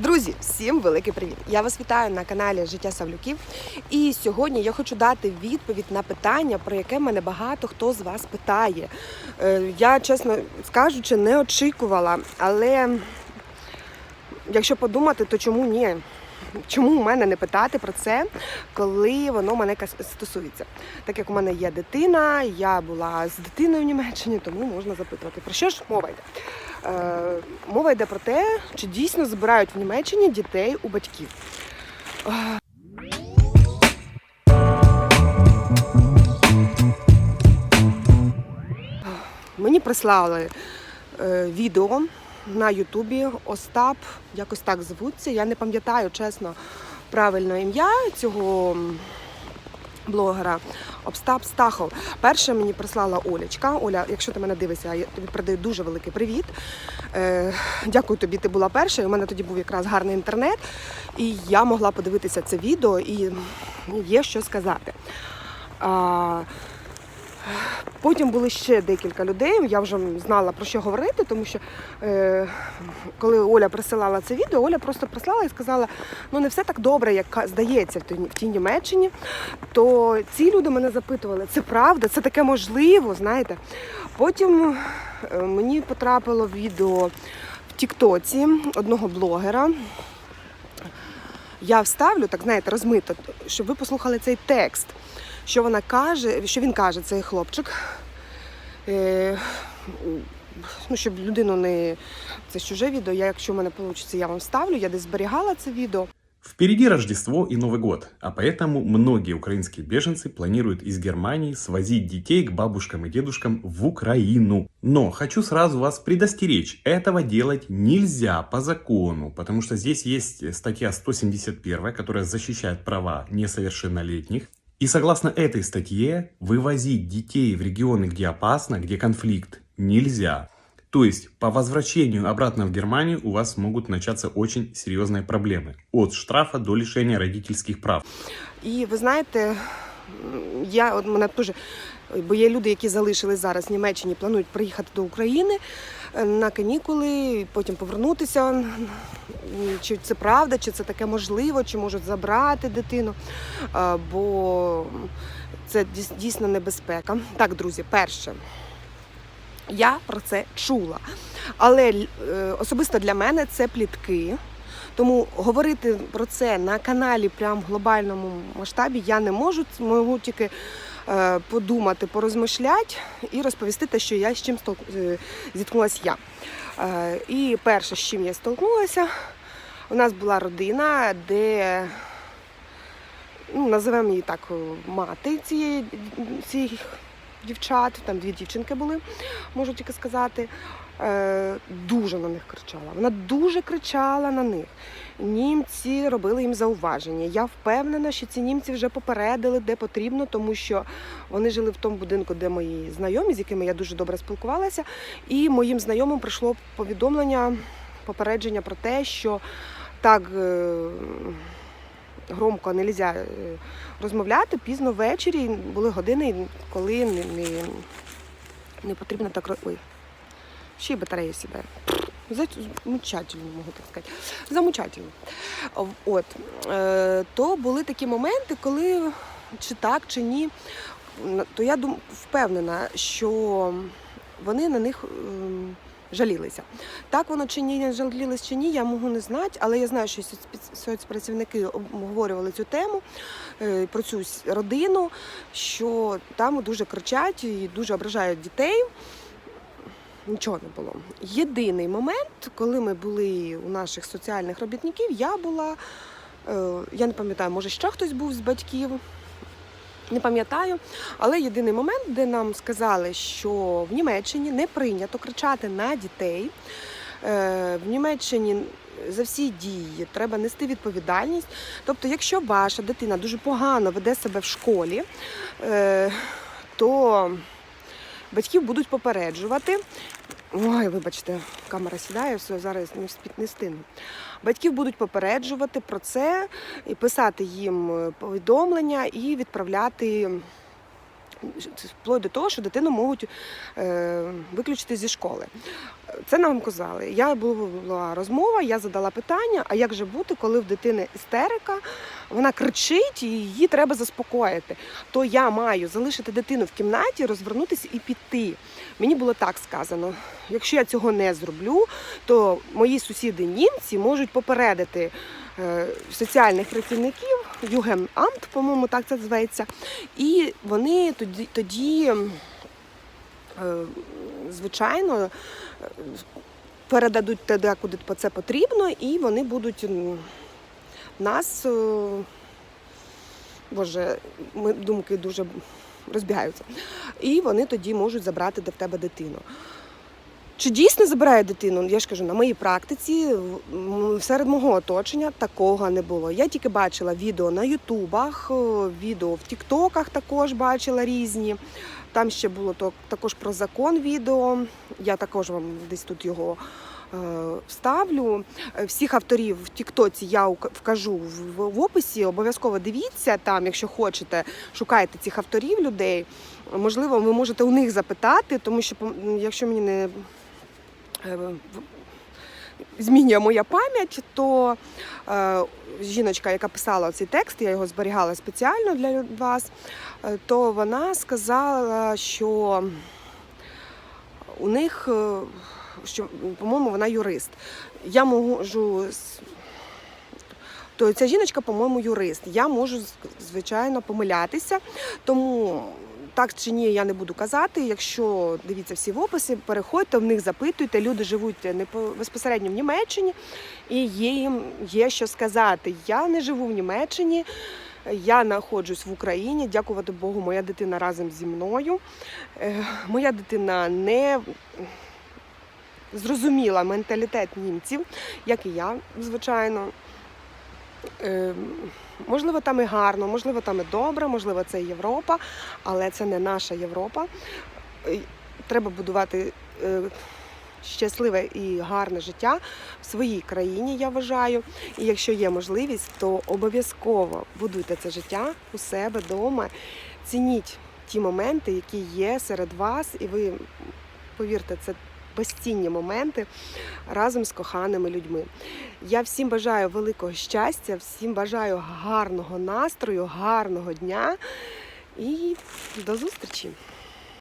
Друзі, всім великий привіт! Я вас вітаю на каналі Життя Савлюків. І сьогодні я хочу дати відповідь на питання, про яке мене багато хто з вас питає. Е, Я, чесно скажучи, не очікувала, але якщо подумати, то чому ні? Чому у мене не питати про це, коли воно мене стосується? Так як у мене є дитина, я була з дитиною в Німеччині, тому можна запитувати. Про що ж мова йде? Е, мова йде про те, чи дійсно збирають в Німеччині дітей у батьків. Мені прислали е, відео на Ютубі Остап, якось так звуться. Я не пам'ятаю чесно правильно ім'я цього блогера. Обстап Стахов. Перше мені прислала Олечка. Оля, якщо ти мене дивишся, я тобі передаю дуже великий привіт. Е, дякую тобі, ти була перша. У мене тоді був якраз гарний інтернет, і я могла подивитися це відео і є що сказати. А, Потім були ще декілька людей. Я вже знала про що говорити, тому що е, коли Оля присилала це відео, Оля просто прислала і сказала: ну не все так добре, як здається в тій, в тій Німеччині. То ці люди мене запитували, це правда, це таке можливо, знаєте. Потім е, мені потрапило відео в Тіктоці одного блогера. Я вставлю, так знаєте, розмито, щоб ви послухали цей текст що вона каже, що він каже, цей хлопчик. Е, ну, щоб людину не. Це ж чуже відео. Я, якщо в мене вийде, я вам ставлю. Я десь зберігала це відео. Впереди Рождество и Новый год, а поэтому многие украинские беженцы планируют из Германии свозить детей к бабушкам и дедушкам в Украину. Но хочу сразу вас предостеречь, этого делать нельзя по закону, потому что здесь есть статья 171, которая защищает права несовершеннолетних. И согласно этой статье, вывозить детей в регионы, где опасно, где конфликт, нельзя. То есть по возвращению обратно в Германию у вас могут начаться очень серьезные проблемы. От штрафа до лишения родительских прав. І ви знаєте, м, я от мене теж, бо є люди, які залишились зараз в Німеччині, планують приїхати до України е, На канікули, потім повернутися. Чи це правда, чи це таке можливо, чи можуть забрати дитину, Е, бо це дійсно небезпека. Так, друзі, перше. Я про це чула. Але е, особисто для мене це плітки. Тому говорити про це на каналі прям в глобальному масштабі я не можу. Можу тільки е, подумати, порозмишляти і розповісти те, що я з чим е, зіткнулася я. Е, і перше, з чим я столкнулася, у нас була родина, де ну, називаємо її так е, мати цієї, цієї дівчат, там дві дівчинки були, можу тільки сказати. Е, дуже на них кричала. Вона дуже кричала на них. Німці робили їм зауваження. Я впевнена, що ці німці вже попередили, де потрібно, тому що вони жили в тому будинку, де мої знайомі, з якими я дуже добре спілкувалася. І моїм знайомим прийшло повідомлення, попередження про те, що так е, громко не можна розмовляти пізно ввечері. Були години, коли не, не, не потрібно так ро- Ой, ще й батарея сідає. Замучательно, можу так сказати. Замучательно. От. Е, то були такі моменти, коли чи так, чи ні, то я дум, впевнена, що вони на них ем, жалілися. Так воно чи ні, жалілись чи ні, я можу не знати, але я знаю, що соцпрацівники обговорювали цю тему е, про цю родину, що там дуже кричать і дуже ображають дітей. Нічого не було. Єдиний момент, коли ми були у наших соціальних робітників, я була, е, я не пам'ятаю, може ще хтось був з батьків. Не пам'ятаю, але єдиний момент, де нам сказали, що в Німеччині не прийнято кричати на дітей. Е, В Німеччині за всі дії треба нести відповідальність. Тобто, якщо ваша дитина дуже погано веде себе в школі, е, то батьків будуть попереджувати. Ой, вибачте, камера сідає, все, зараз не не стину. Батьків будуть попереджувати про це, і писати їм повідомлення і відправляти вплоть до того, що дитину можуть е, виключити зі школи. Це нам казали. Я була розмова, я задала питання: а як же бути, коли в дитини істерика, вона кричить і її треба заспокоїти. То я маю залишити дитину в кімнаті, розвернутися і піти. Мені було так сказано. Якщо я цього не зроблю, то мої сусіди німці можуть попередити е, соціальних працівників, Югенамт, по-моєму, так це називається. І вони тоді, тоді е, звичайно, е, передадуть туди, куди це потрібно, і вони будуть нас. е, Боже, ми думки дуже розбігаються. І вони тоді можуть забрати до в тебе дитину. Чи дійсно забирає дитину? Я ж кажу, на моїй практиці серед мого оточення такого не було. Я тільки бачила відео на Ютубах, е, відео в Тіктоках також бачила різні. Там ще було також про закон відео. Я також вам десь тут його е, вставлю. Е, Всіх авторів в Тіктоці я вкажу в, описі. Обов'язково дивіться там, якщо хочете, шукайте цих авторів людей. Можливо, ви можете у них запитати, тому що якщо мені не змінює моя пам'ять, то е, жіночка, яка писала цей текст, я його зберігала спеціально для вас, е, то вона сказала, що у них, е, що, по-моєму, вона юрист. Я можу. То ця жіночка, по-моєму, юрист. Я можу, звичайно, помилятися. Тому так чи ні, я не буду казати. Якщо дивіться всі в описі, переходьте, в них запитуйте. Люди живуть не по- безпосередньо в Німеччині, і є їм є що сказати. Я не живу в Німеччині. Я знаходжусь в Україні. Дякувати Богу, моя дитина разом зі мною. Е, Моя дитина не зрозуміла менталітет німців, як і я, звичайно. Е, Можливо, там і гарно, можливо, там і добре, можливо, це Європа, але це не наша Європа. Е, Треба будувати е, щасливе і гарне життя в своїй країні, я вважаю. І якщо є можливість, то обов'язково будуйте це життя у себе вдома. Цініть ті моменти, які є серед вас, і ви повірте, це безцінні моменти разом з коханими людьми. Я всім бажаю великого щастя, всім бажаю гарного настрою, гарного дня і до зустрічі!